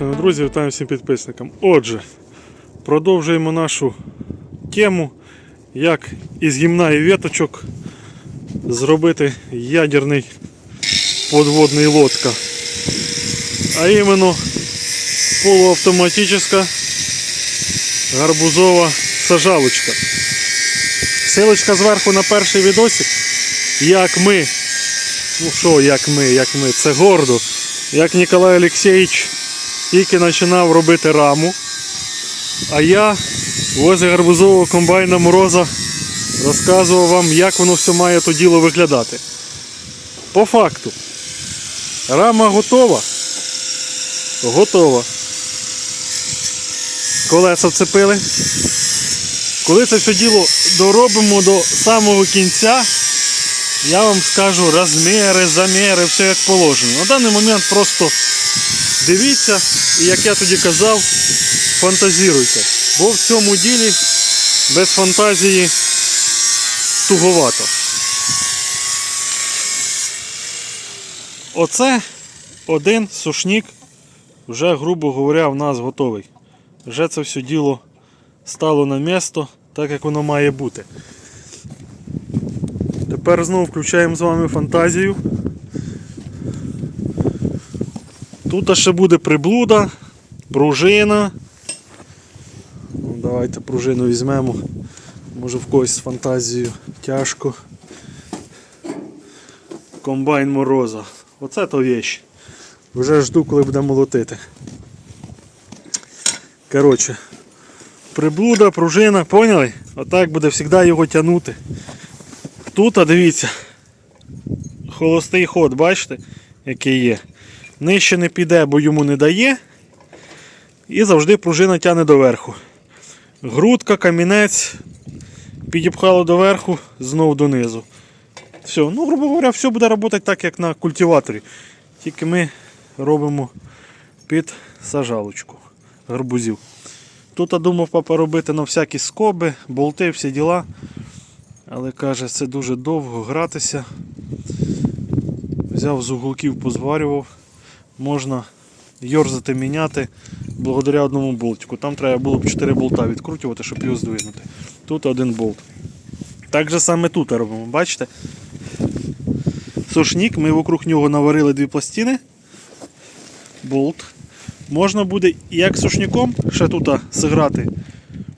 Звісно, друзі, вітаю всім підписникам. Отже, продовжуємо нашу тему, як із гімна і веточок зробити ядерний подводний лодка. А іменно полуавтоматична гарбузова сажалочка. Силочка зверху на перший відосик, як ми, ну що, як ми, як ми, це гордо, як Ніколай Олексійович тільки починав робити раму, а я возле гарбузового комбайна Мороза розказував вам, як воно все має то діло виглядати. По факту, рама готова. Готова. Колеса вцепили. Коли це все діло доробимо до самого кінця, я вам скажу розміри, заміри, все як положено. На даний момент просто дивіться і як я тоді казав, фантазіруйте. Бо в цьому ділі без фантазії туговато. Оце один сушник, вже, грубо говоря, в нас готовий. Вже це все діло стало на місто, так як воно має бути. Тепер знову включаємо з вами фантазію. Тут ще буде приблуда, пружина. Давайте пружину візьмемо. Може в когось з фантазією тяжко. Комбайн мороза. Оце то вещь. Вже жду, коли буде молотити. Коротше, приблуда, пружина, поняли? Отак буде завжди його тягнути. Тут, а дивіться, холостий ход, бачите, який є. Нижче не піде, бо йому не дає. І завжди пружина тягне доверху. Грудка, камінець, підіпхало доверху, знов донизу. Все, ну, грубо говоря, все буде працювати так, як на культиваторі. Тільки ми робимо під сажалочку гарбузів. Тут я думав папа робити на всякі скоби, болти, всі діла. Але каже, це дуже довго гратися. Взяв з уголків, позварював. Можна йорзати, міняти благодаря одному болтику. Там треба було б 4 болта відкручувати, щоб його здвинути. Тут один болт. Так же саме тут робимо, бачите? Сушник, ми вокруг нього наварили дві пластини. Болт. Можна буде як сушником ще тут зіграти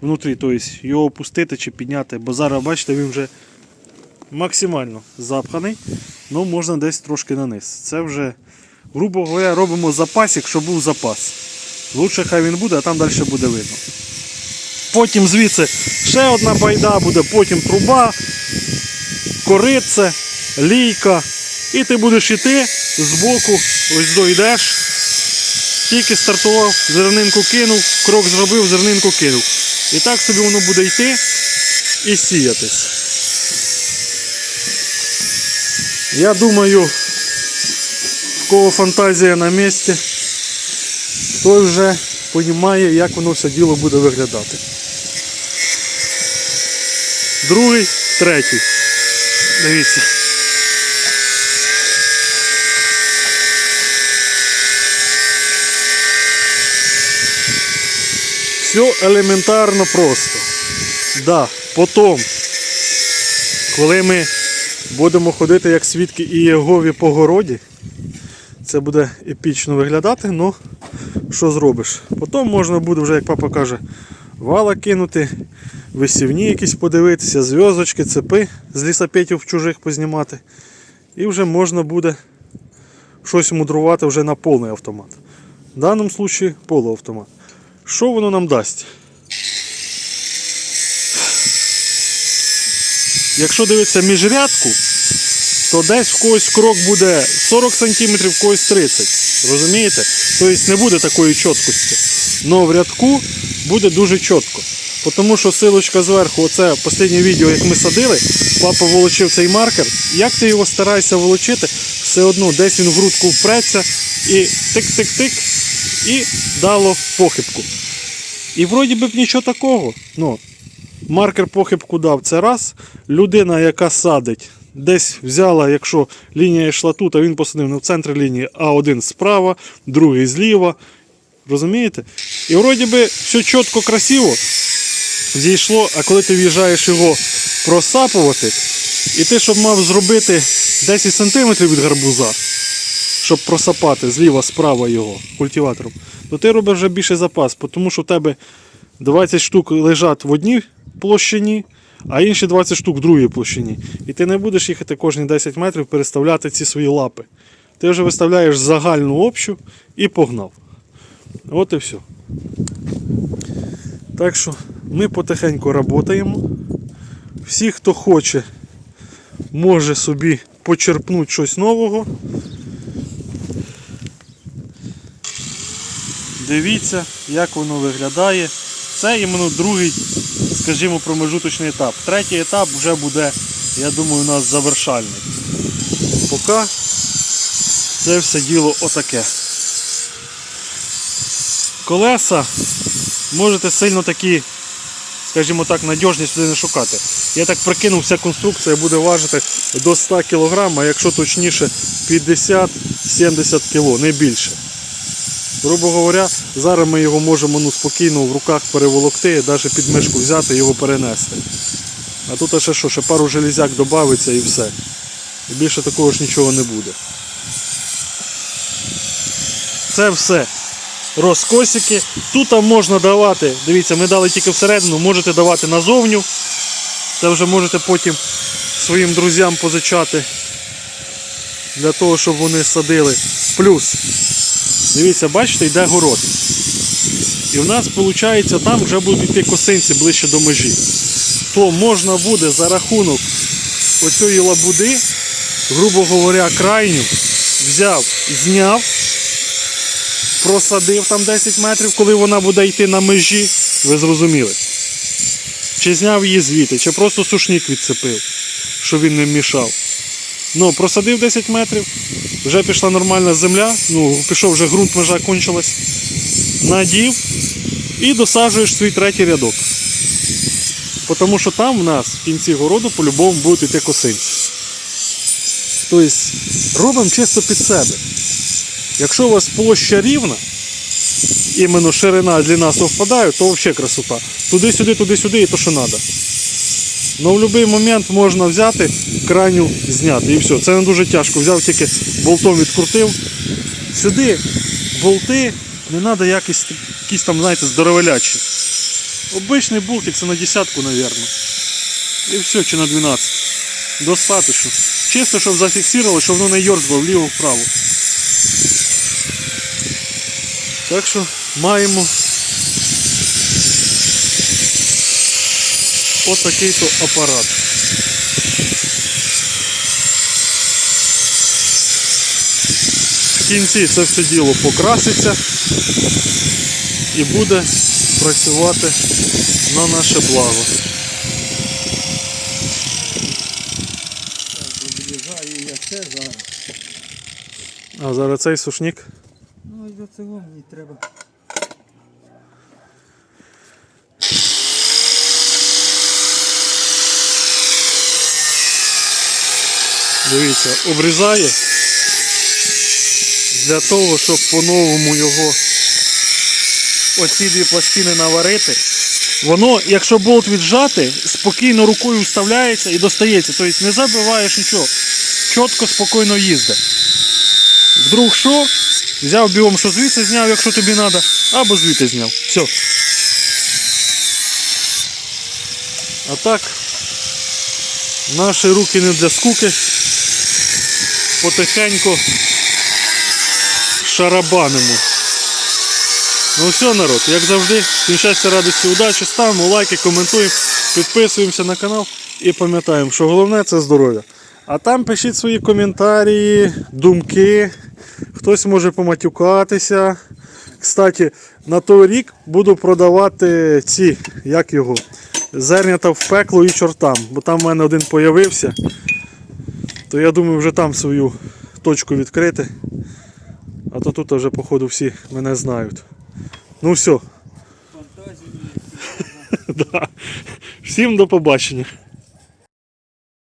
внутрі, тобто його опустити чи підняти, бо зараз, бачите, він вже максимально запханий, ну можна десь трошки наниз. Це вже, грубо говоря, робимо запасик, щоб був запас. Лучше хай він буде, а там далі буде видно. Потім звідси ще одна байда буде, потім труба, корице, лійка. І ти будеш йти збоку, ось дойдеш. Тільки стартував, зернинку кинув, крок зробив, зернинку кинув. І так собі воно буде йти і сіятись. Я думаю, кого фантазія на місці, той вже розуміє, як воно все діло буде виглядати. Другий, третій. Дивіться. Все елементарно просто. Да, потім, коли ми будемо ходити як свідки і Єгові по городі, це буде епічно виглядати, ну що зробиш? Потім можна буде вже, як папа каже, вала кинути, висівні якісь подивитися, зв'язочки, цепи з лісопетів чужих познімати. І вже можна буде щось мудрувати вже на повний автомат. В даному випадку полуавтомат. Що воно нам дасть? Якщо дивитися міжрядку, то десь в когось крок буде 40 см, в когось 30 Розумієте? Тобто не буде такої чіткості. Але в рядку буде дуже чітко. Тому що силочка зверху, оце останнє відео, як ми садили, папа волочив цей маркер. Як ти його стараєшся волочити, все одно десь він в грудку впреться і тик-тик-тик, і дало похибку. І вроді би б нічого такого. Ну, маркер похибку дав це раз. Людина, яка садить, десь взяла, якщо лінія йшла тут, а він посадив в центрі лінії, а один справа, другий зліва. Розумієте? І вроді би все чітко, красиво зійшло, а коли ти в'їжджаєш його просапувати, і ти, щоб мав зробити 10 см від гарбуза, щоб просапати зліва, справа його культиватором, то ти робиш вже більший запас, тому що в тебе 20 штук лежать в одній площині, а інші 20 штук в другій площині. І ти не будеш їхати кожні 10 метрів переставляти ці свої лапи. Ти вже виставляєш загальну общу і погнав. От і все. Так що ми потихеньку працюємо. Всі, хто хоче, може собі почерпнути щось нового. Дивіться, як воно виглядає. Це іменно другий, скажімо, промежуточний етап. Третій етап вже буде, я думаю, у нас завершальний. Поки це все діло отаке. Колеса можете сильно такі, скажімо так, надіжні сюди не шукати. Я так прикинув, вся конструкція буде важити до 100 кг, а якщо точніше 50-70 кг, не більше. Грубо говоря, зараз ми його можемо ну, спокійно в руках переволокти, навіть під мишку взяти і його перенести. А тут ще що, ще пару железяк додається і все. І більше такого ж нічого не буде. Це все розкосики. Тут можна давати, дивіться, ми дали тільки всередину, можете давати назовню. Це вже можете потім своїм друзям позичати для того, щоб вони садили. Плюс, дивіться, бачите, йде город. І в нас, виходить, там вже будуть йти косинці ближче до межі. То можна буде за рахунок оцієї лабуди, грубо говоря, крайню, взяв, зняв, просадив там 10 метрів, коли вона буде йти на межі, ви зрозуміли. Чи зняв її звідти, чи просто сушник відцепив, щоб він не мішав. Ну, просадив 10 метрів, вже пішла нормальна земля, ну, пішов вже ґрунт, межа кончилась. Надів і досаджуєш свій третій рядок. Тому що там в нас в кінці городу по-любому будуть йти косинці. Тобто робимо чисто під себе. Якщо у вас площа рівна, іменно ширина, длина совпадають, то взагалі красота. Туди-сюди, туди-сюди і то, що треба. Ну в будь-який момент можна взяти, крайню зняти і все. Це не дуже тяжко. Взяв тільки болтом відкрутив. Сюди болти не треба якісь, якісь там, знаєте, здоровелячі. Обичний болтик це на десятку, мабуть. І все, чи на 12. Достаточно. Чисто, щоб зафіксувало, щоб воно не йорзало вліво-вправо. Так що маємо отакий то апарат. В кінці це все діло покраситься і буде працювати на наше благо. А зараз цей сушник. Ну і до цього мені треба. Дивіться, обрізає для того, щоб по-новому його оці дві пластини наварити. Воно, якщо болт віджати, спокійно рукою вставляється і достається. Тобто не забиваєш нічого. Чітко, спокійно їздить. Вдруг що? Взяв біом, що звідси зняв, якщо тобі треба, або звідти зняв. Все. А так, наші руки не для скуки. Потихеньку шарабанимо. Ну все, народ, як завжди, всім щастя, радості, удачі, ставимо лайки, коментуємо, підписуємося на канал і пам'ятаємо, що головне це здоров'я. А там пишіть свої коментарі, думки. Хтось може поматюкатися. Кстати, на той рік буду продавати ці, як його, зернята в пекло і чортам, бо там в мене один появився. То я думаю вже там свою точку відкрити. А то тут вже, походу, всі мене знають. Ну все. Фантазії. Всім до побачення.